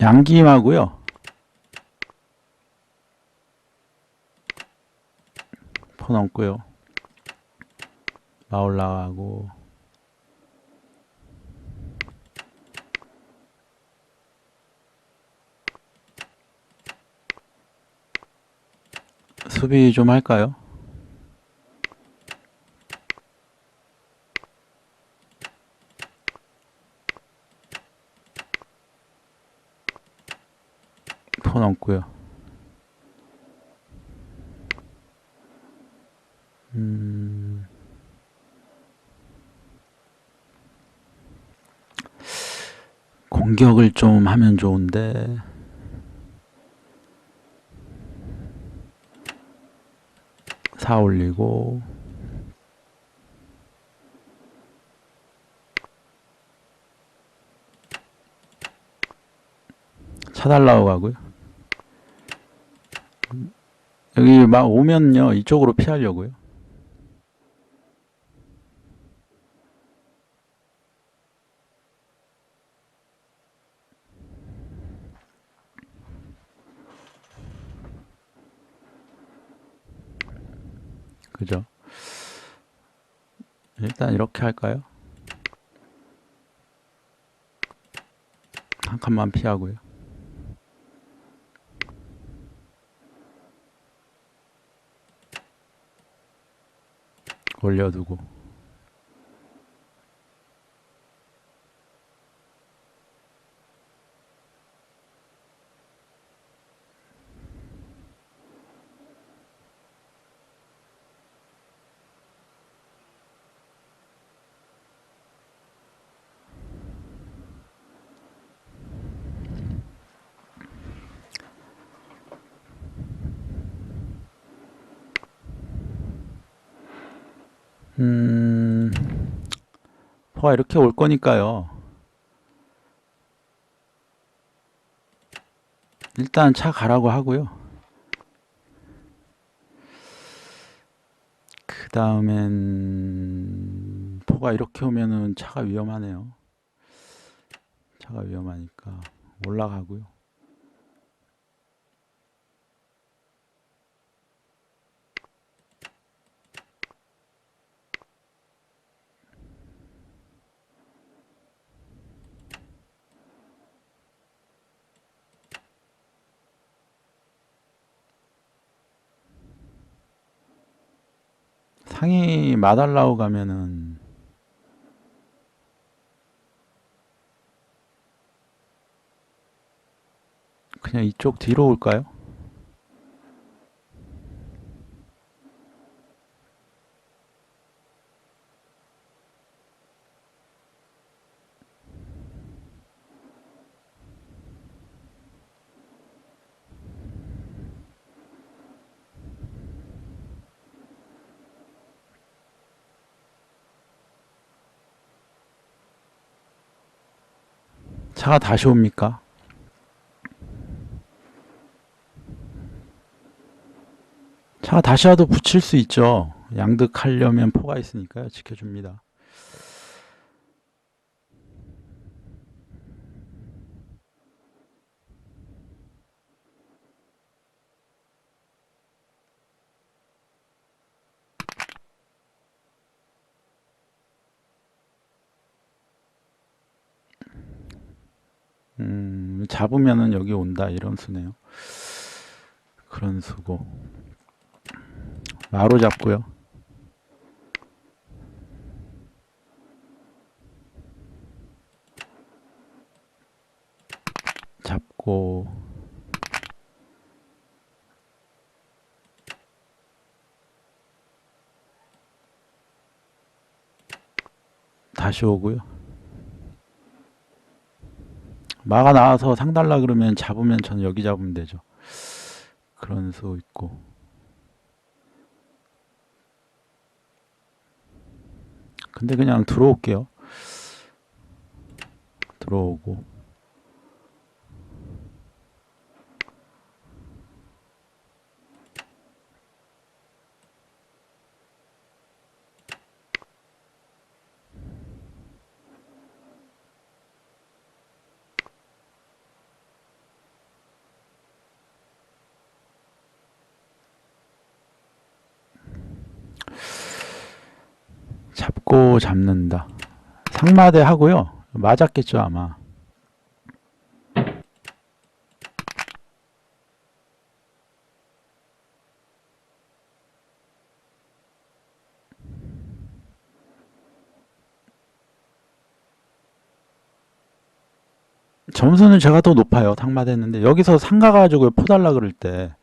양김하고요. 포 넘고요. 나가고 수비 좀 할까요? 포 넘고요. 음, 공격을 좀 하면 좋은데 사 올리고 차달라고 가고요. 여기 막 오면요 이쪽으로 피하려고요. 그죠? 일단 이렇게 할까요? 한 칸만 피하고요. 올려두고 음, 포가 이렇게 올 거니까요. 일단 차 가라고 하고요. 그 다음엔 포가 이렇게 오면은 차가 위험하네요. 차가 위험하니까 올라가고요. 상이 마달라고 가면은 그냥 이쪽 뒤로 올까요? 차가 다시 옵니까? 차가 다시 와도 붙일 수 있죠. 양득하려면 포가 있으니까요. 지켜줍니다. 음, 잡으면은 여기 온다 이런 수네요. 그런 수고. 마로 잡고요. 잡고 다시 오고요. 마가 나와서 상 달라 그러면 잡으면 저는 여기 잡으면 되죠. 그런 수 있고. 근데 그냥 들어올게요. 들어오고. 짚고 잡는다. 상마대 하고요. 맞았겠죠, 아마. 점수는 제가 더 높아요. 상마대 했는데 여기서 상가 가지고 포 달라 그럴 때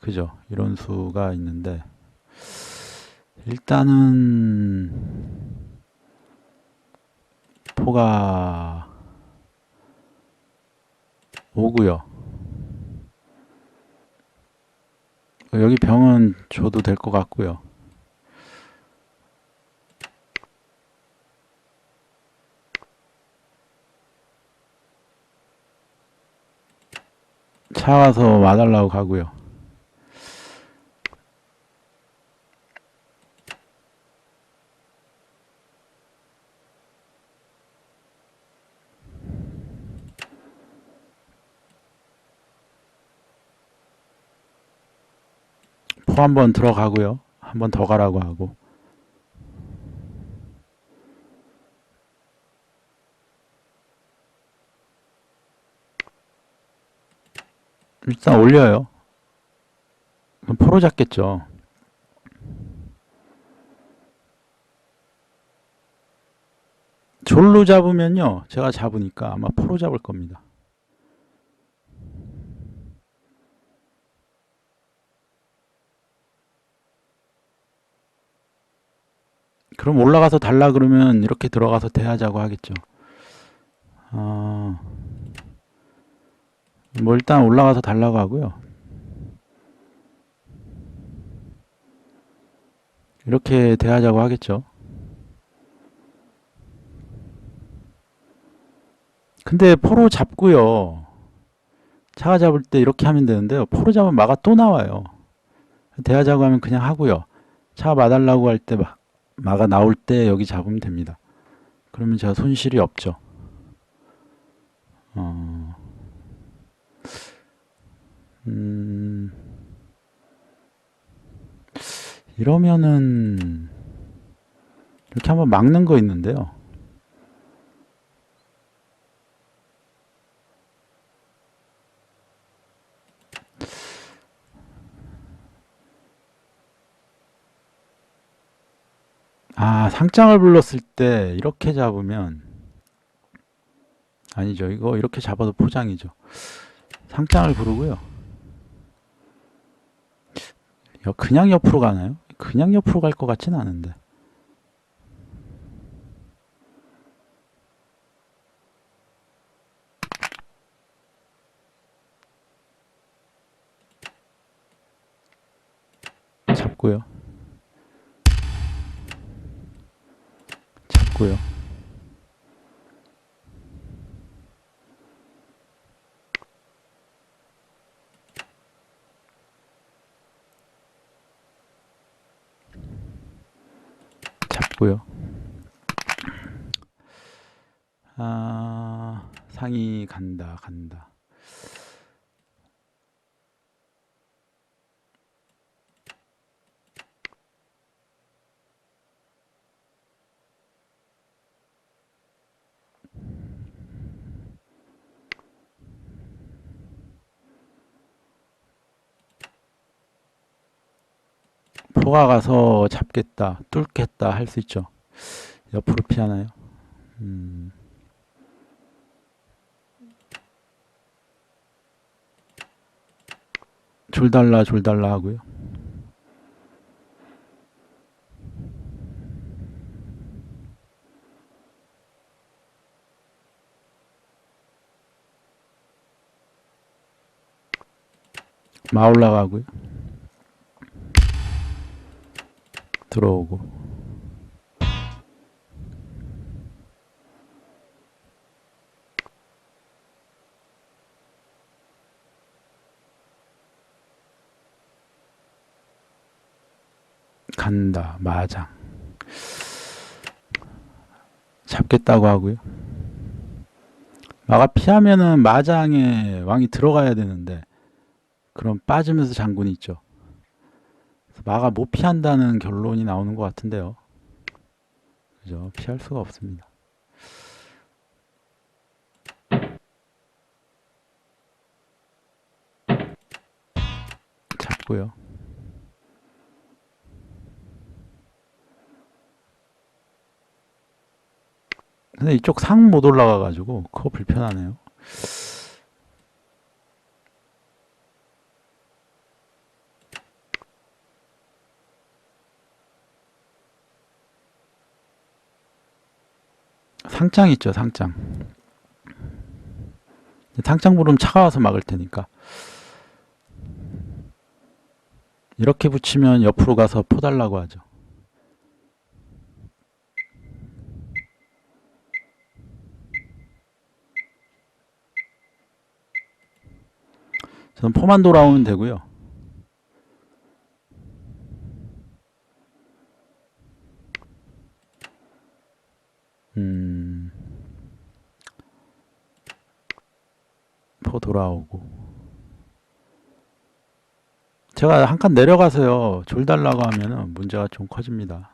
그죠? 이런 수가 있는데 일단은 포가 오고요. 여기 병은 줘도 될 것 같고요. 차 와서 와달라고 가고요. 포한번 들어가고요. 한 번 더 가라고 하고. 일단 올려요. 포로 잡겠죠. 졸로 잡으면요. 제가 잡으니까 아마 포로 잡을 겁니다. 그럼 올라가서 달라 그러면 이렇게 들어가서 대하자고 하겠죠. 어, 뭐 일단 올라가서 달라고 하고요. 이렇게 대하자고 하겠죠. 근데 포로 잡고요. 차가 잡을 때 이렇게 하면 되는데요. 포로 잡으면 마가 또 나와요. 대하자고 하면 그냥 하고요. 차 마달라고 할 때 마가 나올 때 여기 잡으면 됩니다. 그러면 제가 손실이 없죠. 어, 음, 이러면은 이렇게 한번 막는 거 있는데요. 아, 상장을 불렀을 때 이렇게 잡으면 아니죠. 이거 이렇게 잡아도 포장이죠. 상장을 부르고요. 여- 그냥 옆으로 가나요? 그냥 옆으로 갈 것 같진 않은데. 잡고요. 잡고요. 잡고요. 아, 상이 간다, 간다. 포가 가서 잡겠다, 뚫겠다 할 수 있죠. 옆으로 피하나요? 음, 줄 달라, 줄 달라 하고요. 마 올라가고요. 들어오고. 간다, 마장. 잡겠다고 하고요. 마가 피하면은 마장에 왕이 들어가야 되는데, 그럼 빠지면서 장군이 있죠. 마가 못 피한다는 결론이 나오는 것 같은데요. 그죠? 피할 수가 없습니다. 잡고요. 근데 이쪽 상 못 올라가가지고 그거 불편하네요. 상장 있죠, 상장. 상장 부르면 차가워서 막을 테니까. 이렇게 붙이면 옆으로 가서 포달라고 하죠. 저는 포만 돌아오면 되고요. 음, 포 돌아오고. 제가 한 칸 내려가서요. 졸 달라고 하면은 문제가 좀 커집니다.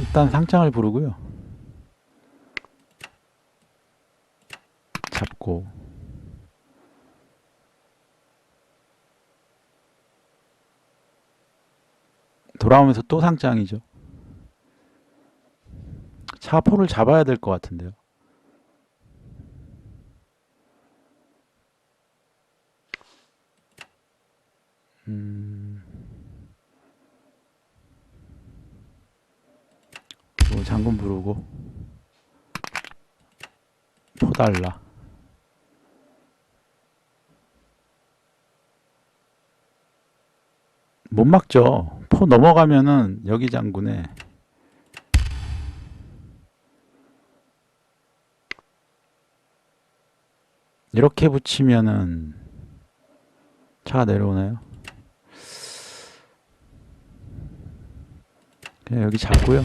일단 상장을 부르고요. 잡고 돌아오면서 또 상장이죠. 차포를 잡아야 될 것 같은데요. 음, 뭐 장군 부르고 포 달라. 못 막죠. 포 넘어가면은 여기 장군에 이렇게 붙이면은 차가 내려오나요? 그냥 여기 잡고요.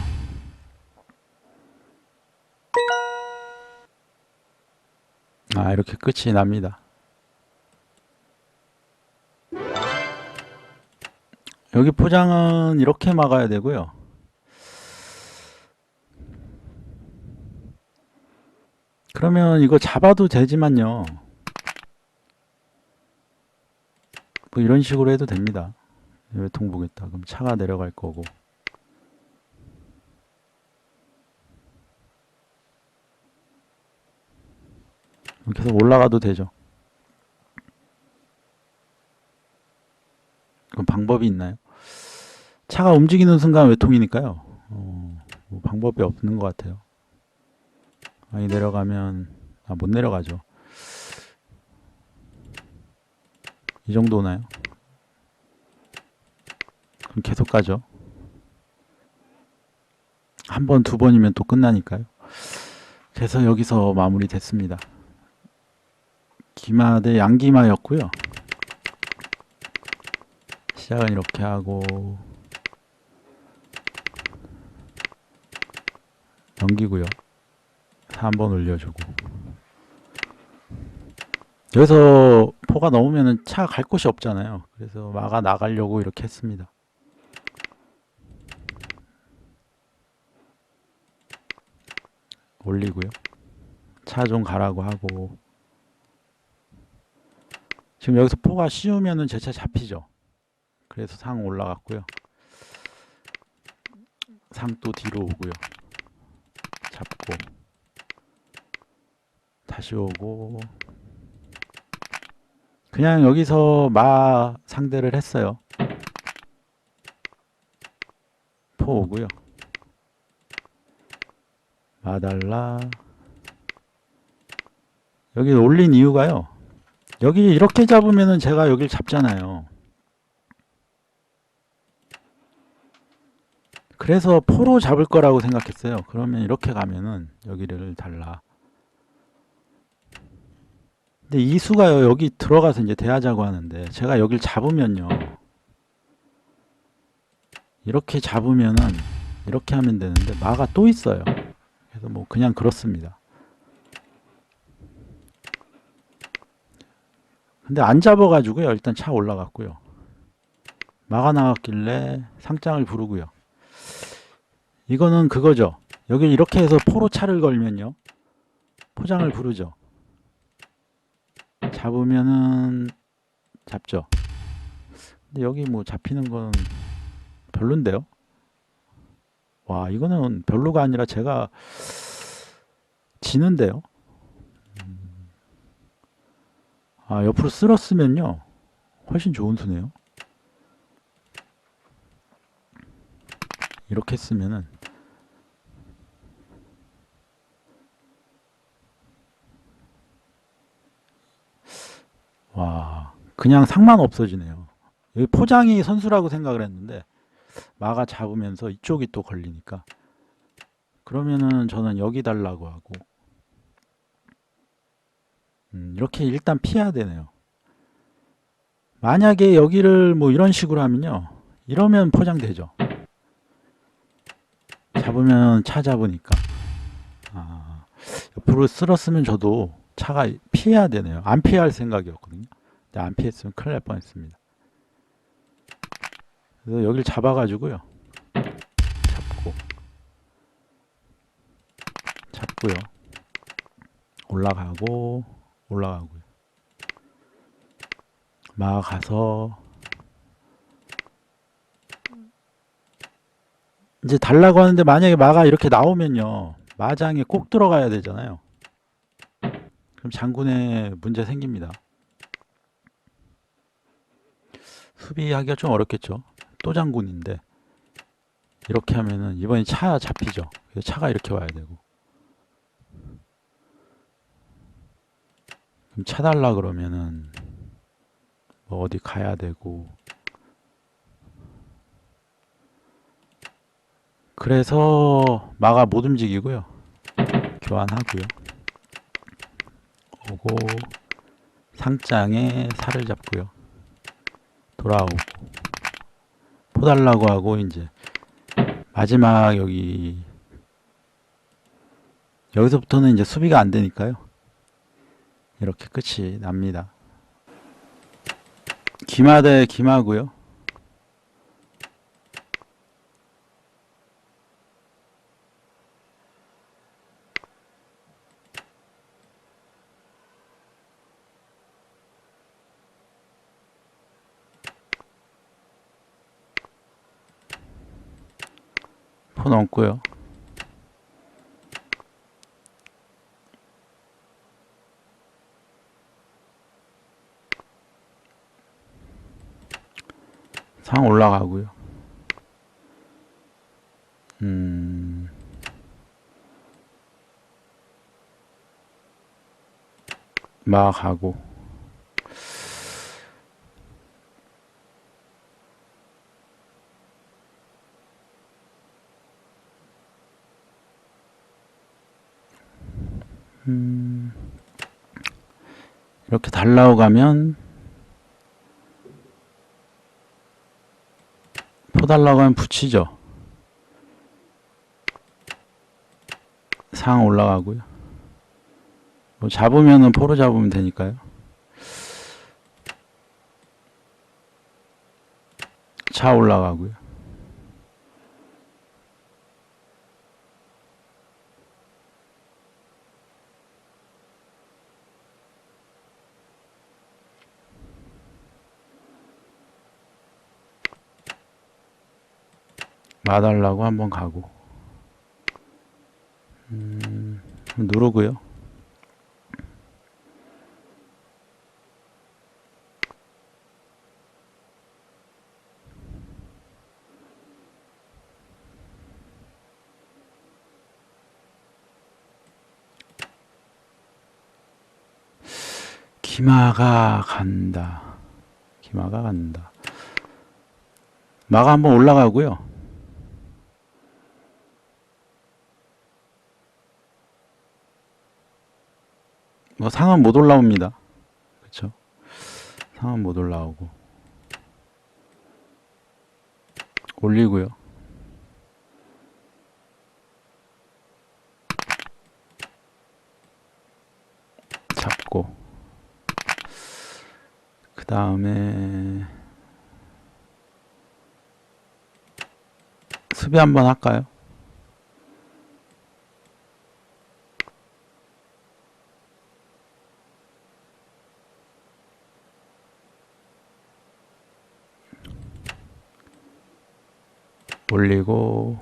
아, 이렇게 끝이 납니다. 여기 포장은 이렇게 막아야 되고요. 그러면 이거 잡아도 되지만요. 뭐 이런 식으로 해도 됩니다. 외통 보겠다. 그럼 차가 내려갈 거고. 계속 올라가도 되죠. 그럼 방법이 있나요? 차가 움직이는 순간 외통이니까요. 어, 뭐 방법이 없는 것 같아요. 많이 내려가면 아, 못 내려가죠. 이 정도 오나요? 그럼 계속 가죠. 한 번, 두 번이면 또 끝나니까요. 그래서 여기서 마무리 됐습니다. 기마 대 양기마였고요. 시작은 이렇게 하고 넘기고요. 3번 올려주고 여기서 포가 넘으면 차 갈 곳이 없잖아요. 그래서 막아 나가려고 이렇게 했습니다. 올리고요. 차 좀 가라고 하고 지금 여기서 포가 씌우면은 제 차 잡히죠. 그래서 상 올라갔고요. 상 또 뒤로 오고요. 잡고 다시 오고 그냥 여기서 마 상대를 했어요. 포 오고요. 마달라 여기 올린 이유가요. 여기 이렇게 잡으면은 제가 여길 잡잖아요. 그래서 포로 잡을 거라고 생각했어요. 그러면 이렇게 가면은 여기를 달라. 근데 이 수가요 여기 들어가서 이제 대하자고 하는데 제가 여길 잡으면요 이렇게 잡으면은 이렇게 하면 되는데 마가 또 있어요. 그래서 뭐 그냥 그렇습니다. 근데 안 잡아가지고요 일단 차 올라갔고요 막아 나갔길래 상장을 부르고요. 이거는 그거죠. 여기 이렇게 해서 포로 차를 걸면요. 포장을 부르죠. 잡으면은 잡죠. 근데 여기 뭐 잡히는 건 별론데요. 와, 이거는 별로가 아니라 제가 지는데요. 음. 아, 옆으로 쓸었으면요. 훨씬 좋은 수네요. 이렇게 쓰면은 와, 그냥 상만 없어지네요. 포장이 선수라고 생각을 했는데 마가 잡으면서 이쪽이 또 걸리니까 그러면은 저는 여기 달라고 하고 음, 이렇게 일단 피해야 되네요. 만약에 여기를 뭐 이런 식으로 하면요. 이러면 포장되죠. 잡으면 차 잡으니까. 아, 옆으로 쓸었으면 저도 차가 피해야 되네요. 안 피할 생각이었거든요. 근데 안 피했으면 큰일 날 뻔했습니다. 그래서 여기를 잡아가지고요. 잡고 잡고요. 올라가고 올라가고요. 막 가서 이제 달라고 하는데 만약에 마가 이렇게 나오면요. 마장에 꼭 들어가야 되잖아요. 그럼 장군에 문제 생깁니다. 수비하기가 좀 어렵겠죠. 또 장군인데 이렇게 하면은 이번에 차 잡히죠. 그래서 차가 이렇게 와야 되고 그럼 차 달라 그러면은 뭐 어디 가야 되고 그래서 마가 못 움직이고요. 교환하고요. 오고 상장에 살을 잡고요. 돌아오고 포달라고 하고 이제 마지막 여기 여기서부터는 이제 수비가 안 되니까요. 이렇게 끝이 납니다. 기마 대 기마고요. 포 넘고요. 상 올라가고요. 음. 막 하고 이렇게 달라고 가면 포달라고 하면 붙이죠. 상 올라가고요. 뭐 잡으면은 포로 잡으면 되니까요. 차 올라가고요. 마달라고 한번 가고 음, 누르고요. 기마가 간다. 기마가 간다. 마가 한번 올라가고요. 뭐 상은 못 올라옵니다. 그렇죠? 상은 못 올라오고 올리고요. 잡고 그 다음에 수비 한번 할까요? 올리고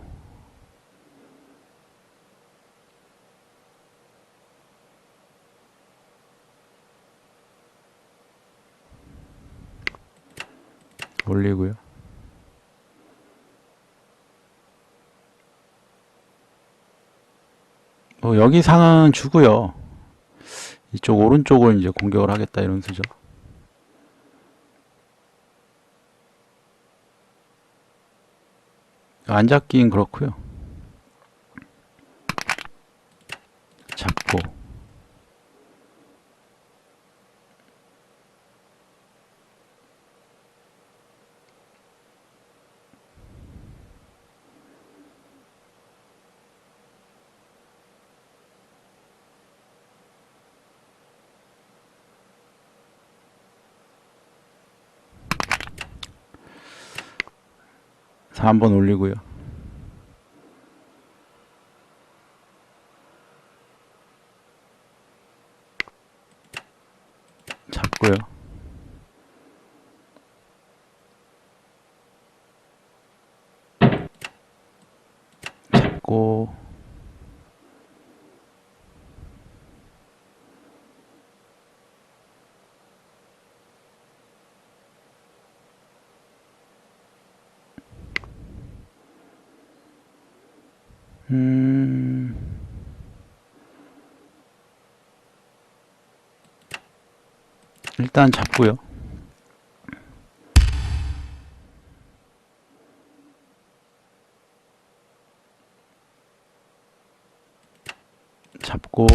올리고요. 어, 여기 상은 주고요. 이쪽 오른쪽을 이제 공격을 하겠다 이런 수죠. 안 잡긴 그렇고요. 잡고 사 한번 올리고요. 잡고 음 일단 잡고요. 잡고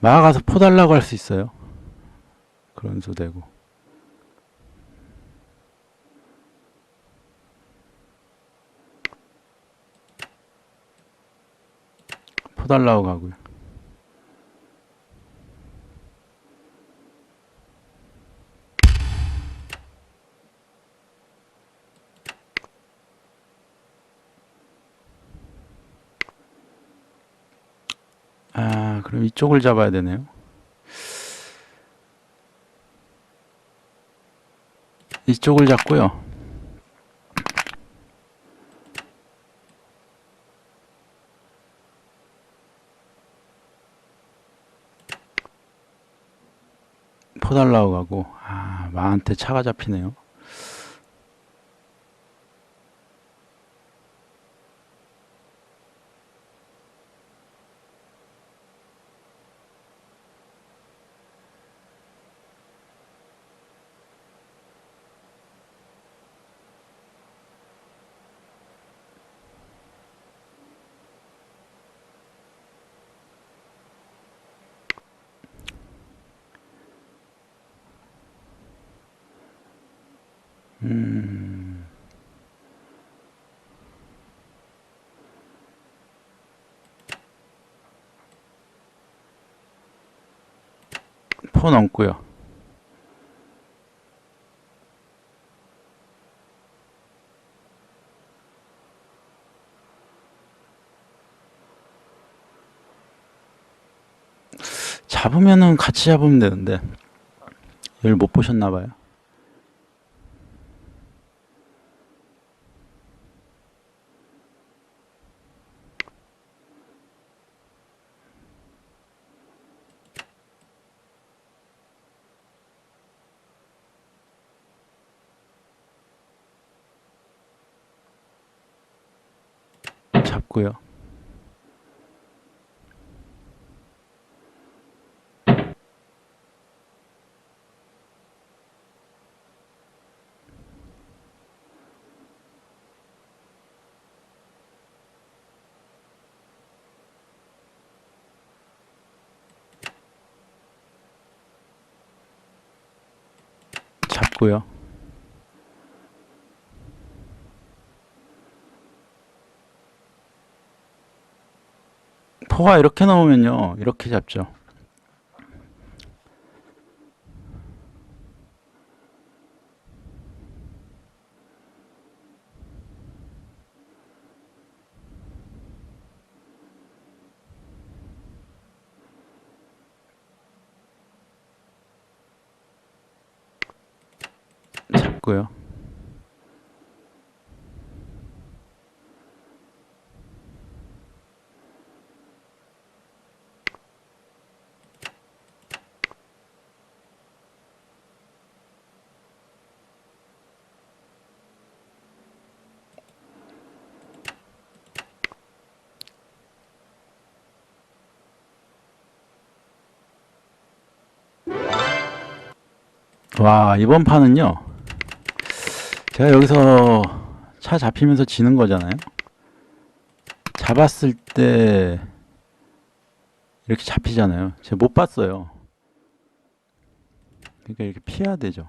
막아가서 포 달라고 할 수 있어요. 그런 수 되고 포 달라고 가고요. 아, 그럼 이쪽을 잡아야 되네요. 이쪽을 잡고요. 포 달라고 가고 아, 마한테 차가 잡히네요. 음. 포 넘고요. 잡으면은 같이 잡으면 되는데 여기 못 보셨나 봐요. 잡고요. 잡고요. 포화 이렇게 나오면요. 이렇게 잡죠. 잡고요. 와, 이번 판은요. 제가 여기서 차 잡히면서 지는 거잖아요. 잡았을 때 이렇게 잡히잖아요. 제가 못 봤어요. 그러니까 이렇게 피해야 되죠.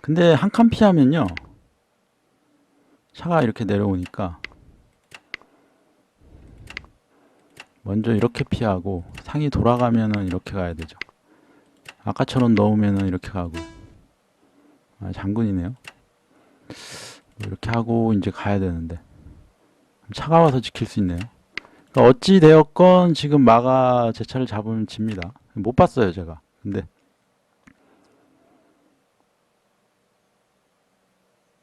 근데 한 칸 피하면요. 차가 이렇게 내려오니까 먼저 이렇게 피하고 상이 돌아가면은 이렇게 가야 되죠. 아까처럼 넣으면은 이렇게 가고. 아, 장군이네요. 뭐 이렇게 하고 이제 가야 되는데 차가워서 지킬 수 있네요. 그러니까 어찌 되었건 지금 마가 제 차를 잡으면 집니다. 못 봤어요 제가. 근데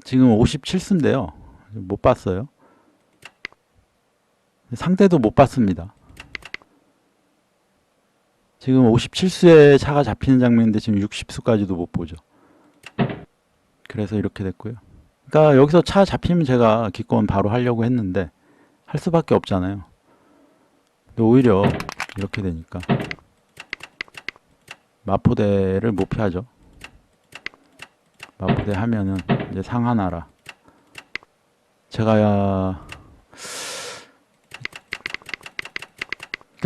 지금 57수인데요. 못 봤어요. 상대도 못 봤습니다. 지금 57수에 차가 잡히는 장면인데 지금 60수까지도 못 보죠. 그래서 이렇게 됐고요. 그러니까 여기서 차 잡히면 제가 기권 바로 하려고 했는데 할 수밖에 없잖아요. 근데 오히려 이렇게 되니까 마포대를 못 피하죠. 마포대 하면은 이제 상 하나라. 제가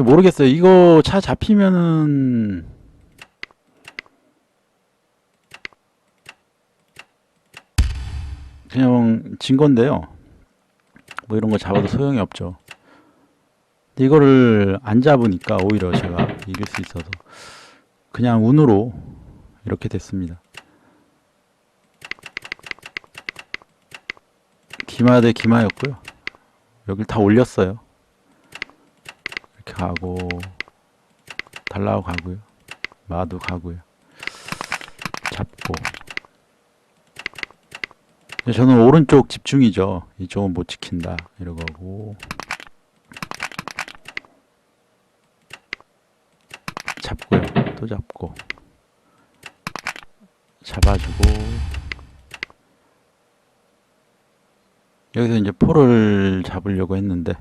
모르겠어요. 이거 차 잡히면은 그냥 진 건데요. 뭐 이런 거 잡아도 소용이 없죠. 이거를 안 잡으니까 오히려 제가 이길 수 있어서 그냥 운으로 이렇게 됐습니다. 기마 대 기마였고요. 여길 다 올렸어요. 이렇게 가고 달라고 가고요. 마도 가고요. 잡고. 저는 오른쪽 집중이죠. 이쪽은 못 지킨다. 이러고 잡고요. 또 잡고 잡아주고 여기서 이제 포를 잡으려고 했는데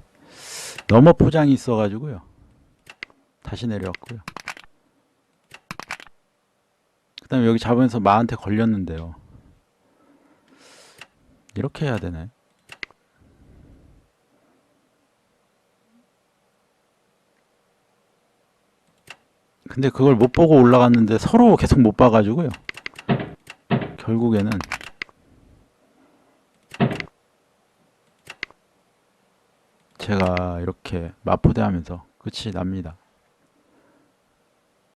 넘어 포장이 있어가지고요. 다시 내려왔고요. 그 다음에 여기 잡으면서 마한테 걸렸는데요. 이렇게 해야 되나요? 근데 그걸 못 보고 올라갔는데 서로 계속 못 봐가지고요. 결국에는 제가 이렇게 마포대 하면서 끝이 납니다.